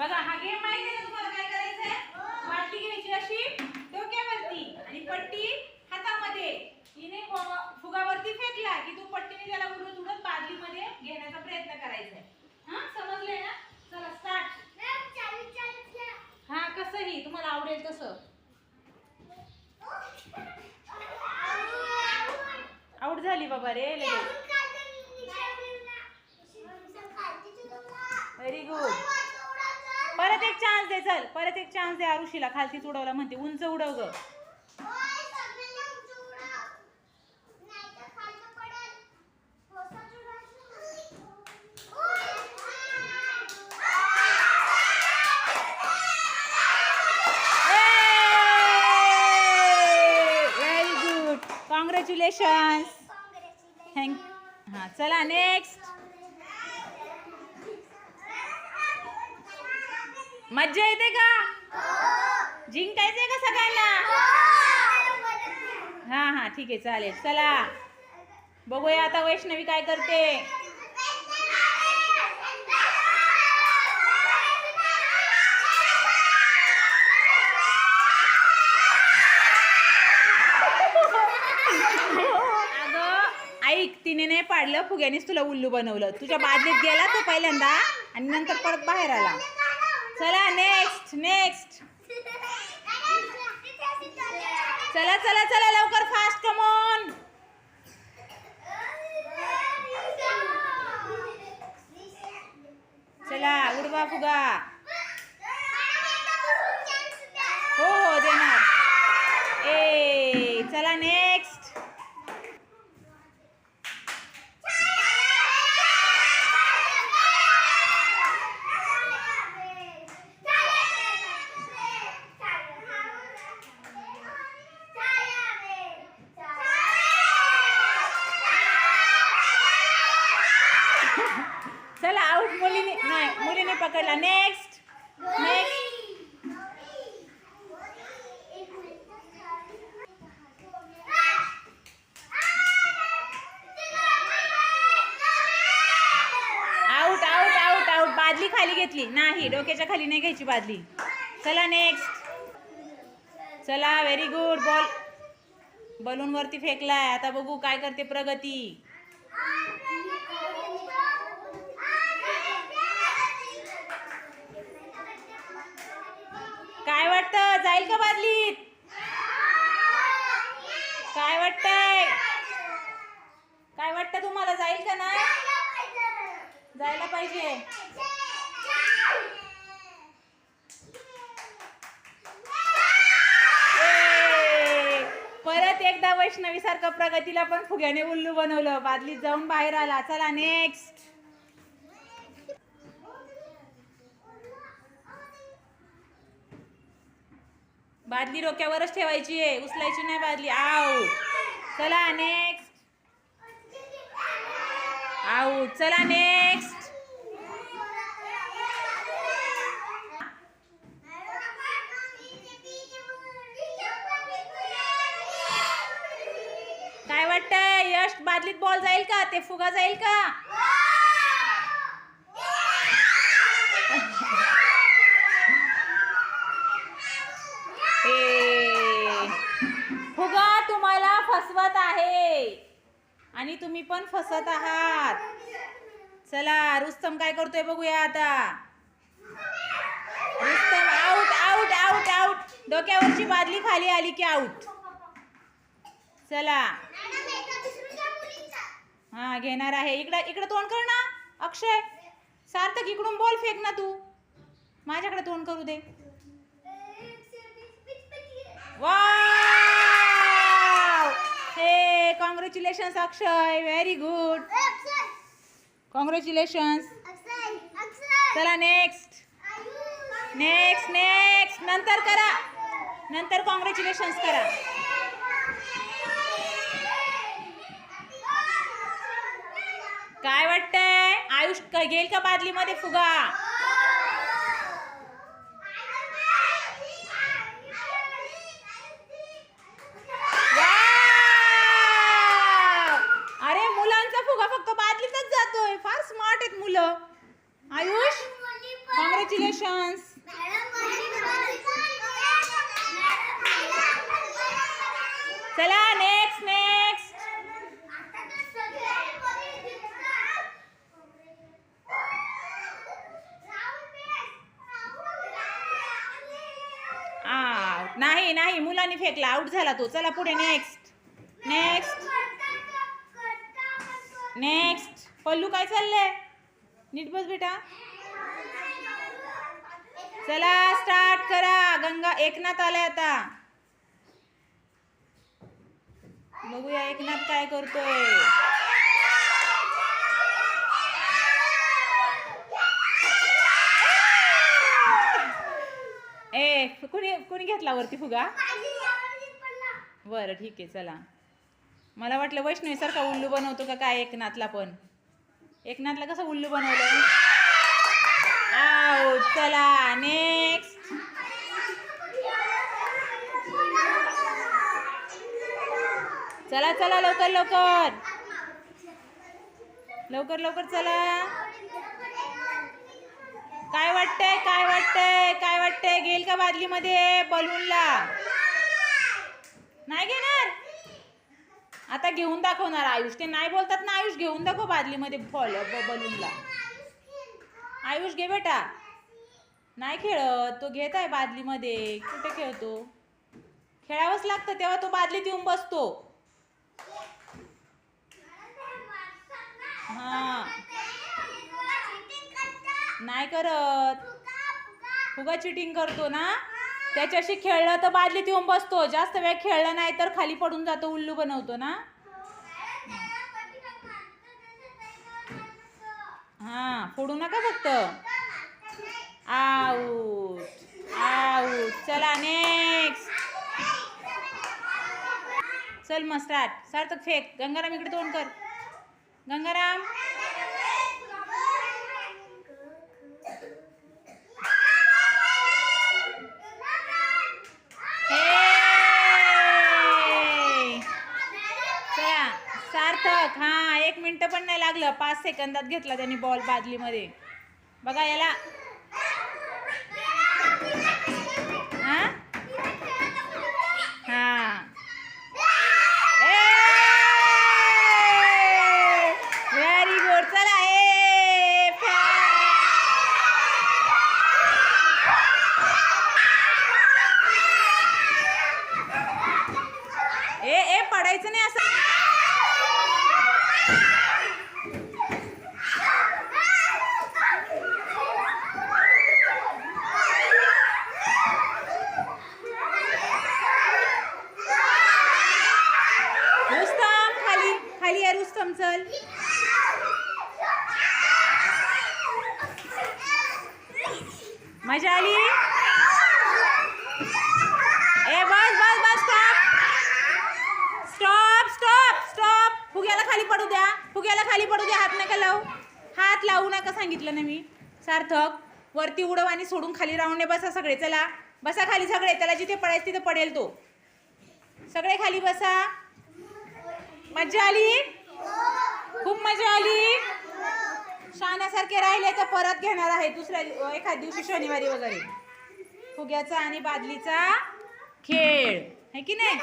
बघा हा गेम माहिती आहे तुम्हाला काय करायचंय? बाटली घ्यायची अशी डोक्यावरती. आणि पट्टी हातामध्ये. फुगा- फुगावरती फेकला की तू पट्टीने त्याला उडत उडत बादलीमध्ये घेण्याचा प्रयत्न करायचा हा समजलंय ना? चला स्टार्ट हा कसंही. तुम्हाला आवडेल तसं. आउट झाली बाबा रे व्हेरी गुड परत एक चान्स दे चल. परत एक चान्स दे आरुषीला. खालतीच उडवला म्हणते. उंच उडव ग. व्हेरी गुड कॉंग्रॅच्युलेशन्स थँक हां चला नेक्स्ट मज्जा येते का? जिंकायचंय का सगळ्यांना? हा हा ठीक आहे चालेल. चला. बघूया आता वैष्णवी काय करते. ऐक तिने नाही पाडलं फुग्यानेच तुला उल्लू बनवलं. तुझ्या बादलीत गेला तो पहिल्यांदा आणि नंतर परत बाहेर आला. चला नेक्स्ट नेक्स्ट चला चला चला लवकर फास्ट कमॉन चला उडवा फुगा हो हो देणार ए चला नेक्स्ट चला आउट मुलीने नाही मुलीने पकडला. Next next out out out out बादली खाली घेतली. नाही डोक्याच्या खाली नाही घ्यायची बादली. चला नेक्स्ट चला व्हेरी गुड बॉल. बलून वरती फेकलाय. आता बघू काय करते प्रगती काय वाटतं जाईल का बादलीत? काय वाटतंय? काय वाटतं तुम्हाला? जाईल का नाही? जायला पाहिजे. परत एकदा वैष्णवी सारखं प्रगतीला पण फुग्याने उल्लू बनवलं. बादलीत जाऊन बाहेर आला. चला नेक्स्ट बादली डोक्यावरच ठेवायची आहे. उचलायची नाही बादली. आऊट चला नेक्स्ट आऊट चला नेक्स्ट काय वाटतंय? यश बादलीत बॉल जाईल का? ते फुगा जाईल का? आहे. आणि तुम्ही पण फसत आहात. चला रुस्तम काय करतोय बघूया आता. Rustam out out out out डोक्यावरची बादली खाली आली की आउट चला. हा घेणार आहे. इकडं इकडं तोंड कर ना अक्षय. सार्थक इकडून बॉल फेक ना तू. माझ्याकडे तोंड करू दे. वा हे congratulations Akshay very good congratulations चला नेक्स्ट नेक्स्ट नेक्स्ट नंतर करा नंतर कॉंग्रॅच्युलेशन्स करा काय वाटतंय? आयुष क- घेईल का बादलीमध्ये फुगा? मुलं आयुष? कॉंग्रॅच्युलेशन्स. चला नेक्स्ट नेक्स्ट आउट नाही नाही मुलांनी फेकला. आउट झाला तो. चला पुढे नेक्स्ट नेक्स्ट नेक्स्ट पल्लू काय चाललंय? नीट बस बेटा. चला स्टार्ट करा. गंगा एकनाथ आलाय आता. बघूया एकनाथ काय करतोय. ए कुणी कुणी घेतला वरती फुगा? बरं ठीक आहे चला. मला वाटलं वैष्णवीसारखा उल्लू बनवतो का काय एकनाथला पण? एकनाथला कसं उल्लू बनवलं? आउट चला नेक्स्ट चला चला लवकर लवकर. लवकर लवकर चला. काय वाटतंय काय वाटतंय काय वाटतंय? गेल का बादलीमध्ये बलूनला? नाही घेणार? आता घेऊन दाखवणार आयुष. ते नाही बोलतात ना आयुष घेऊन दाखव बादलीमध्ये फॉल बलूनला आयुष घे बेटा. नाही खेळत तो घेत आहे बादलीमध्ये. कुठे खेळतो? खेळावंच लागतं तेव्हा तो बादलीत येऊन बसतो. हा. नाही करत. फुगा चिटिंग करतो ना? त्याच्याशी खेळलं तर बादलीत येऊन बसतो. जास्त वेळ खेळलं नाही तर खाली पडून जातो उल्लू बनवतो ना? हा फोडू नका फक्त. आऊट आऊट चला नेक्स्ट चल मग स्टार्ट सार्थक फेक. गंगाराम इकडे तोंड कर. गंगाराम हे! चला सार्थक हा एक मिनिट पण नाही लागलं पाच सेकंदात घेतला त्यांनी बॉल बादलीमध्ये. बघा याला हा हा व्हेरी गुड चला ए ए ए पडायचं नाही असं रुस्तम खाली खाली चल. मजा आली? ए बस बस बस स्टॉप स्टॉप स्टॉप स्टॉप फुग्याला खाली पडू द्या. फुग्याला खाली पडू द्या. हात नका लावू. हात लावू नका सांगितलं ना मी. सार्थक वरती उडव आणि सोडून खाली राहून बसा सगळे चला. बसा खाली सगळे. त्याला जिथे पडायचं तिथे पडेल तो. सगळे खाली बसा. मजा आली? खूप मजा आली. शाण्यासारखे राहिले तर परत घेणार आहे दुसऱ्या एखाद्या एखाद दिवशी शनिवारी वगैरे. फुग्याचा आणि बादलीचा खेळ. है की नाही?